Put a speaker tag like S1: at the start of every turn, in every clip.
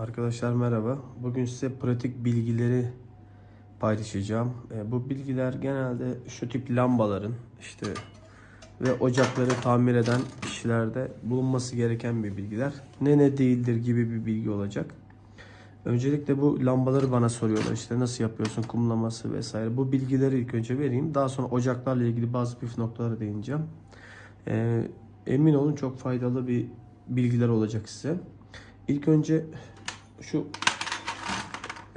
S1: Arkadaşlar merhaba. Bugün size pratik bilgileri paylaşacağım. E, bu bilgiler genelde şu tip lambaların işte ve ocakları tamir eden kişilerde bulunması gereken bir bilgiler. Ne ne değildir gibi bir bilgi olacak. Öncelikle bu lambaları bana soruyorlar işte nasıl yapıyorsun kumlaması vesaire. Bu bilgileri ilk önce vereyim. Daha sonra ocaklarla ilgili bazı püf noktalara değineceğim. E, emin olun çok faydalı bir bilgiler olacak size. İlk önce şu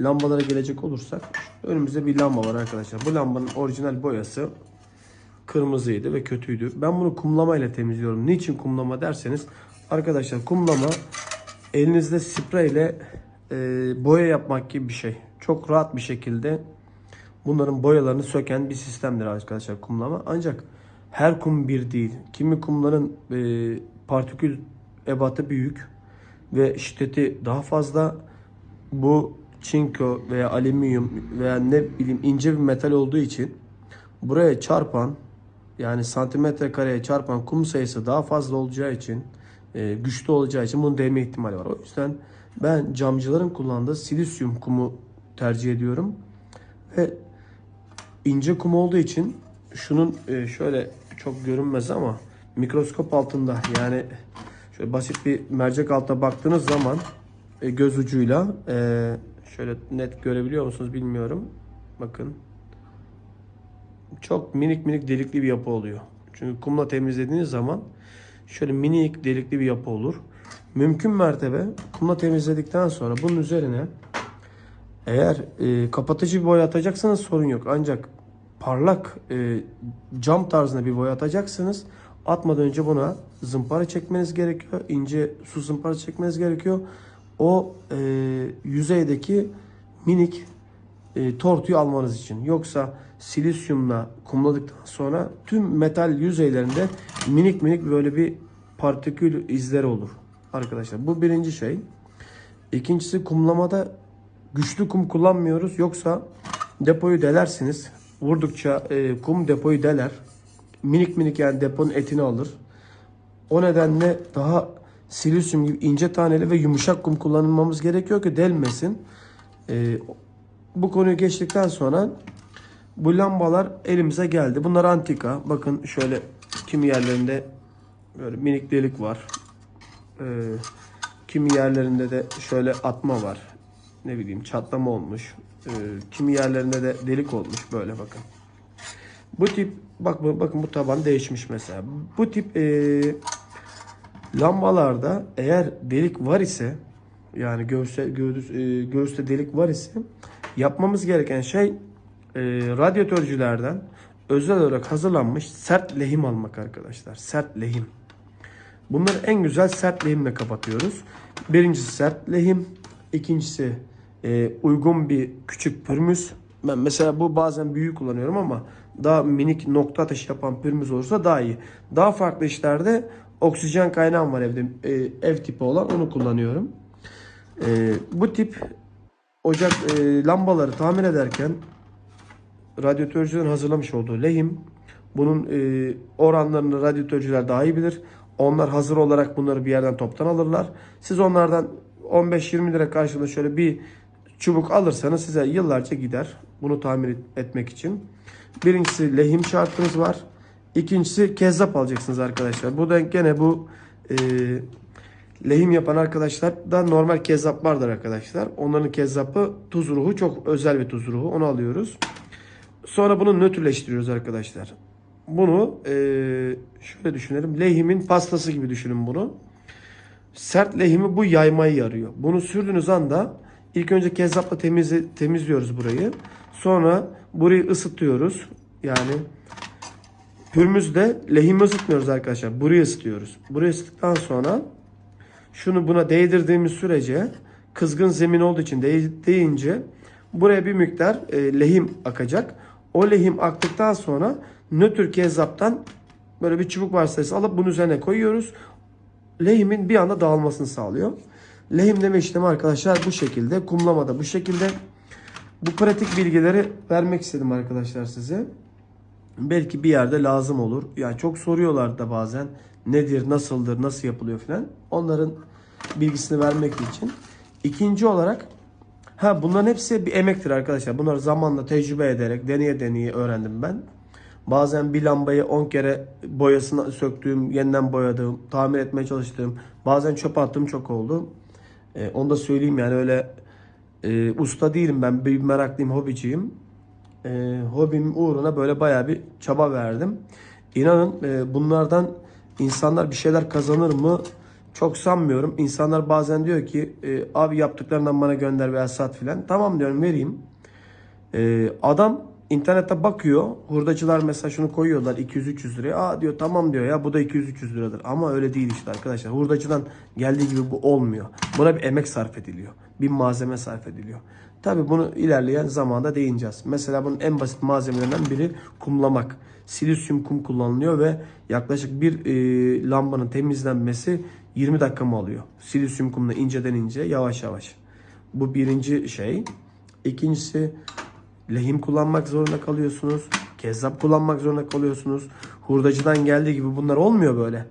S1: lambalara gelecek olursak önümüzde bir lamba var arkadaşlar. Bu lambanın orijinal boyası kırmızıydı ve kötüydü. Ben bunu kumlama ile temizliyorum. Niçin kumlama derseniz arkadaşlar kumlama elinizde spreyle e, boya yapmak gibi bir şey. Çok rahat bir şekilde bunların boyalarını söken bir sistemdir arkadaşlar kumlama. Ancak her kum bir değil. Kimi kumların e, partikül ebatı büyük ve şiddeti daha fazla. Bu çinko veya alüminyum veya ne bileyim ince bir metal olduğu için buraya çarpan yani santimetre kareye çarpan kum sayısı daha fazla olacağı için e, güçlü olacağı için bunun değme ihtimali var. O yüzden ben camcıların kullandığı silisyum kumu tercih ediyorum. Ve ince kum olduğu için şunun e, şöyle çok görünmez ama mikroskop altında yani basit bir mercek altına baktığınız zaman e, göz ucuyla e, şöyle net görebiliyor musunuz bilmiyorum. Bakın. Çok minik minik delikli bir yapı oluyor. Çünkü kumla temizlediğiniz zaman şöyle minik delikli bir yapı olur. Mümkün mertebe kumla temizledikten sonra bunun üzerine eğer e, kapatıcı bir boya atacaksanız sorun yok. Ancak parlak e, cam tarzında bir boya atacaksınız. Atmadan önce buna zımpara çekmeniz gerekiyor. İnce su zımpara çekmeniz gerekiyor. O e, yüzeydeki minik e, tortuyu almanız için. Yoksa silisyumla kumladıktan sonra tüm metal yüzeylerinde minik minik böyle bir partikül izleri olur. Arkadaşlar bu birinci şey. İkincisi kumlamada güçlü kum kullanmıyoruz. Yoksa depoyu delersiniz. Vurdukça e, kum depoyu deler. Minik minik yani deponun etini alır. O nedenle daha silisyum gibi ince taneli ve yumuşak kum kullanılmamız gerekiyor ki delmesin. E, bu konuyu geçtikten sonra bu lambalar elimize geldi. Bunlar antika. Bakın şöyle kimi yerlerinde böyle minik delik var. Ee, kimi yerlerinde de şöyle atma var. Ne bileyim çatlama olmuş. Ee, kimi yerlerinde de delik olmuş böyle bakın. Bu tip bak bakın bu taban değişmiş mesela. Bu tip e, lambalarda eğer delik var ise yani göğüste, göğüs, e, göğüste delik var ise yapmamız gereken şey e, radyatörcülerden özel olarak hazırlanmış sert lehim almak arkadaşlar. Sert lehim. Bunları en güzel sert lehimle kapatıyoruz. Birincisi sert lehim. ikincisi e, uygun bir küçük pürmüz. Ben mesela bu bazen büyük kullanıyorum ama daha minik nokta atışı yapan pürmüz olursa daha iyi. Daha farklı işlerde oksijen kaynağım var evde. e, ev tipi olan onu kullanıyorum. E, bu tip ocak e, lambaları tamir ederken radyatörcülerin hazırlamış olduğu lehim. Bunun e, oranlarını radyatörcüler daha iyi bilir. Onlar hazır olarak bunları bir yerden toptan alırlar. Siz onlardan 15-20 lira karşılığında şöyle bir çubuk alırsanız size yıllarca gider. Bunu tamir et- etmek için. Birincisi lehim şartınız var. İkincisi kezzap alacaksınız arkadaşlar. Bu da gene bu e, lehim yapan arkadaşlar da normal kezzap vardır arkadaşlar. Onların kezzapı tuz ruhu çok özel bir tuz ruhu. Onu alıyoruz. Sonra bunu nötrleştiriyoruz arkadaşlar. Bunu eee, şöyle düşünelim. Lehimin pastası gibi düşünün bunu. Sert lehimi bu yaymayı yarıyor. Bunu sürdüğünüz anda ilk önce kezzapla temizle, temizliyoruz burayı. Sonra burayı ısıtıyoruz. Yani pürmüzde lehimi ısıtmıyoruz arkadaşlar. Burayı ısıtıyoruz. Burayı ısıttıktan sonra şunu buna değdirdiğimiz sürece kızgın zemin olduğu için değ- değince buraya bir miktar e, lehim akacak. O lehim aktıktan sonra nötr kezzaptan böyle bir çubuk vasıtası alıp bunun üzerine koyuyoruz. Lehimin bir anda dağılmasını sağlıyor. Lehimleme işlemi arkadaşlar bu şekilde. Kumlama da bu şekilde. Bu pratik bilgileri vermek istedim arkadaşlar size. Belki bir yerde lazım olur. Yani çok soruyorlar da bazen nedir, nasıldır, nasıl yapılıyor falan. Onların bilgisini vermek için. İkinci olarak ha bunların hepsi bir emektir arkadaşlar. Bunlar zamanla tecrübe ederek deneye deneye öğrendim ben. Bazen bir lambayı 10 kere boyasını söktüğüm, yeniden boyadığım, tamir etmeye çalıştığım, bazen çöpe attığım çok oldu. Ee, onu da söyleyeyim yani öyle e, usta değilim ben bir meraklıyım, hobiciyim. E, hobim uğruna böyle bayağı bir çaba verdim. İnanın e, bunlardan insanlar bir şeyler kazanır mı çok sanmıyorum. İnsanlar bazen diyor ki e, abi yaptıklarından bana gönder veya sat filan. Tamam diyorum vereyim. E, adam internette bakıyor. Hurdacılar mesela şunu koyuyorlar 200-300 liraya. Aa diyor tamam diyor ya bu da 200-300 liradır. Ama öyle değil işte arkadaşlar. Hurdacıdan geldiği gibi bu olmuyor. Buna bir emek sarf ediliyor. Bir malzeme sarf ediliyor. Tabi bunu ilerleyen zamanda değineceğiz. Mesela bunun en basit malzemelerinden biri kumlamak. Silisyum kum kullanılıyor ve yaklaşık bir e, lambanın temizlenmesi 20 dakika mı alıyor? Silisyum kumla inceden ince yavaş yavaş. Bu birinci şey. İkincisi lehim kullanmak zorunda kalıyorsunuz. Kezzap kullanmak zorunda kalıyorsunuz. Hurdacıdan geldiği gibi bunlar olmuyor böyle.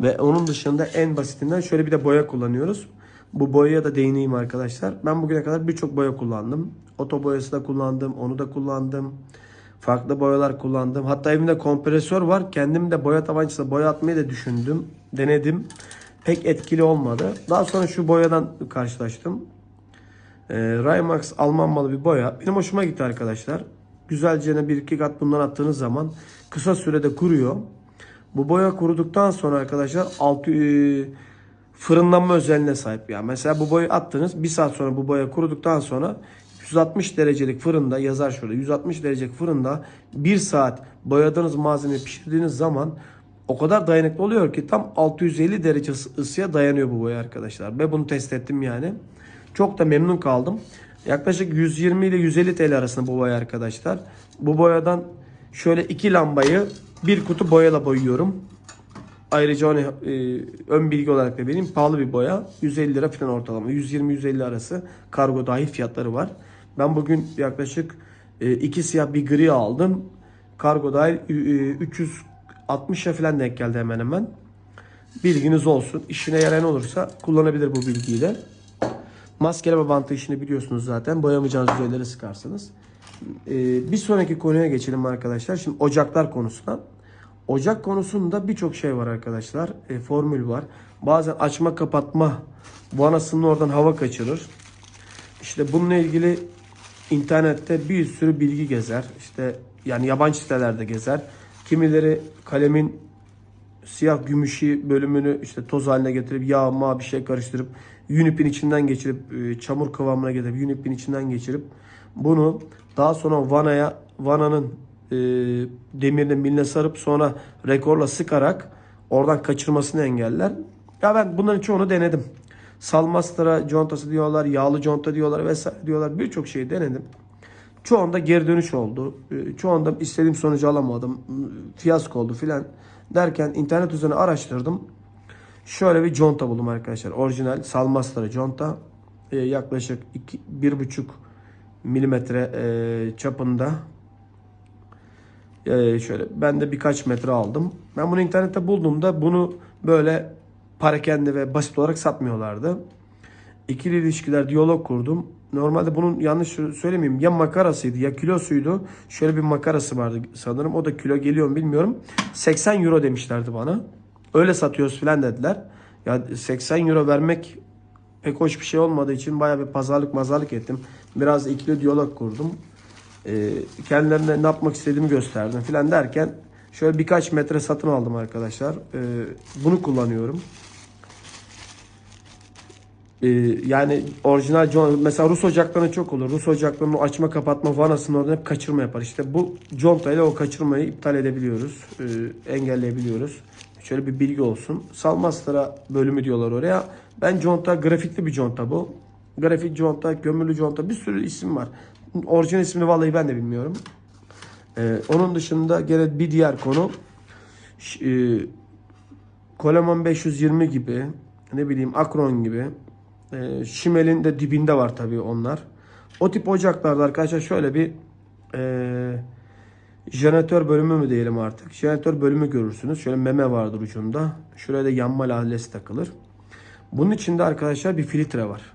S1: Ve onun dışında en basitinden şöyle bir de boya kullanıyoruz. Bu boyaya da değineyim arkadaşlar. Ben bugüne kadar birçok boya kullandım. Oto boyası da kullandım. Onu da kullandım. Farklı boyalar kullandım. Hatta evimde kompresör var. Kendim de boya tabancasıyla boya atmayı da düşündüm. Denedim. Pek etkili olmadı. Daha sonra şu boyadan karşılaştım. E, Rymax Alman malı bir boya. Benim hoşuma gitti arkadaşlar. Güzelce bir iki kat bundan attığınız zaman kısa sürede kuruyor. Bu boya kuruduktan sonra arkadaşlar altı e, fırınlanma özelliğine sahip. Yani mesela bu boyu attınız. Bir saat sonra bu boya kuruduktan sonra 160 derecelik fırında yazar şurada 160 derecelik fırında 1 saat boyadığınız malzemeyi pişirdiğiniz zaman o kadar dayanıklı oluyor ki tam 650 derece ısı- ısıya dayanıyor bu boya arkadaşlar. Ve bunu test ettim yani. Çok da memnun kaldım. Yaklaşık 120 ile 150 TL arasında bu boya arkadaşlar. Bu boyadan şöyle iki lambayı bir kutu boyayla boyuyorum. Ayrıca onu e, ön bilgi olarak da benim pahalı bir boya. 150 lira falan ortalama. 120-150 arası kargo dahil fiyatları var. Ben bugün yaklaşık e, iki siyah bir gri aldım. Kargo dahil e, e, 360'a falan denk geldi hemen hemen. Bilginiz olsun. İşine yarayan olursa kullanabilir bu bilgiyi de. Maskeleme bantı işini biliyorsunuz zaten. Boyamayacağınız yüzeylere sıkarsınız. Ee, bir sonraki konuya geçelim arkadaşlar. Şimdi ocaklar konusuna. Ocak konusunda birçok şey var arkadaşlar. E, formül var. Bazen açma kapatma vanasının oradan hava kaçırır. İşte bununla ilgili internette bir sürü bilgi gezer. İşte yani yabancı sitelerde gezer. Kimileri kalemin siyah gümüşü bölümünü işte toz haline getirip yağ ma bir şey karıştırıp Unip'in içinden geçirip e, çamur kıvamına getirip Unip'in içinden geçirip bunu daha sonra vanaya vananın e, demirine miline sarıp sonra rekorla sıkarak oradan kaçırmasını engeller. Ya ben bunların çoğunu denedim. Salmastra contası diyorlar, yağlı conta diyorlar vesaire diyorlar. Birçok şeyi denedim. Çoğunda geri dönüş oldu. Ee, Çoğunda istediğim sonucu alamadım. Fiyasko oldu filan. Derken internet üzerine araştırdım. Şöyle bir conta buldum arkadaşlar. Orijinal Salmastra conta. Ee, yaklaşık iki- bir buçuk milimetre e, çapında. Ee, şöyle ben de birkaç metre aldım. Ben bunu internette bulduğumda bunu böyle parakende ve basit olarak satmıyorlardı. İkili ilişkiler diyalog kurdum. Normalde bunun yanlış söylemeyeyim ya makarasıydı ya kilosuydu. Şöyle bir makarası vardı sanırım. O da kilo geliyor mu bilmiyorum. 80 euro demişlerdi bana. Öyle satıyoruz falan dediler. Ya 80 euro vermek pek hoş bir şey olmadığı için bayağı bir pazarlık mazarlık ettim. Biraz ikili diyalog kurdum. Ee, kendilerine ne yapmak istediğimi gösterdim filan derken şöyle birkaç metre satın aldım arkadaşlar. Ee, bunu kullanıyorum. Ee, yani orijinal con- mesela Rus ocaklarında çok olur. Rus ocaklarının açma kapatma vanasını oradan hep kaçırma yapar. İşte bu conta ile o kaçırmayı iptal edebiliyoruz. Ee, engelleyebiliyoruz. Şöyle bir bilgi olsun. Salmastra bölümü diyorlar oraya. Ben conta grafikli bir conta bu. Grafik conta, gömülü conta bir sürü isim var. Orijinal ismini vallahi ben de bilmiyorum. Ee, onun dışında gene bir diğer konu e, Coleman 520 gibi ne bileyim Akron gibi e, Şimel'in de dibinde var tabii onlar. O tip ocaklarda arkadaşlar şöyle bir e, jeneratör bölümü mü diyelim artık. Jeneratör bölümü görürsünüz. Şöyle meme vardır ucunda. Şuraya da yanma lalesi takılır. Bunun içinde arkadaşlar bir filtre var.